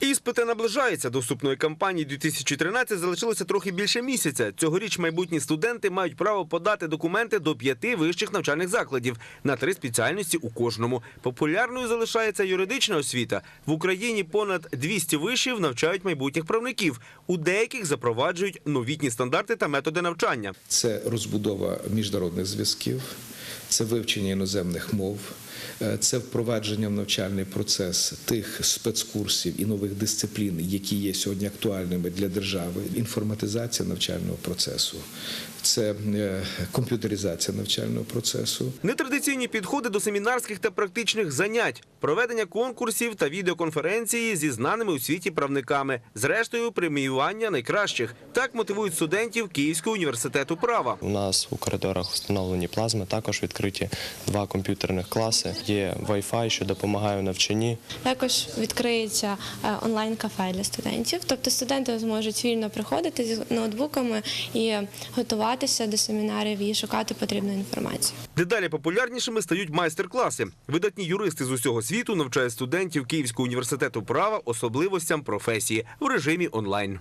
Іспити наближаються. До вступної кампанії 2013 залишилося трохи більше місяця. Цьогоріч майбутні студенти мають право подати документи до п'яти вищих навчальних закладів на три спеціальності у кожному. Популярною залишається юридична освіта. В Україні понад 200 вишів навчають майбутніх правників. У деяких запроваджують новітні стандарти та методи навчання. це розбудова міжнародних зв'язків, це вивчення іноземних мов, це впровадження в навчальний процес тих спецкурсів і нових дисциплін, які є сьогодні актуальними для держави, інформатизація навчального процесу, це е, комп'ютеризація навчального процесу. Нетрадиційні підходи до семінарських та практичних занять, проведення конкурсів та відеоконференції зі знаними у світі правниками, зрештою преміювання найкращих. Так мотивують студентів Київського університету права. У нас у коридорах встановлені плазми, також відкриті два комп'ютерних класи. Є Wi-Fi, що допомагає в навчанні. Також відкриється е, онлайн-кафе для студентів. Тобто студенти зможуть вільно приходити з ноутбуками і готуватися до семінарів і шукати потрібну інформацію. Дедалі популярнішими стають майстер-класи. Видатні юристи з усього світу навчають студентів Київського університету права особливостям професії в режимі онлайн.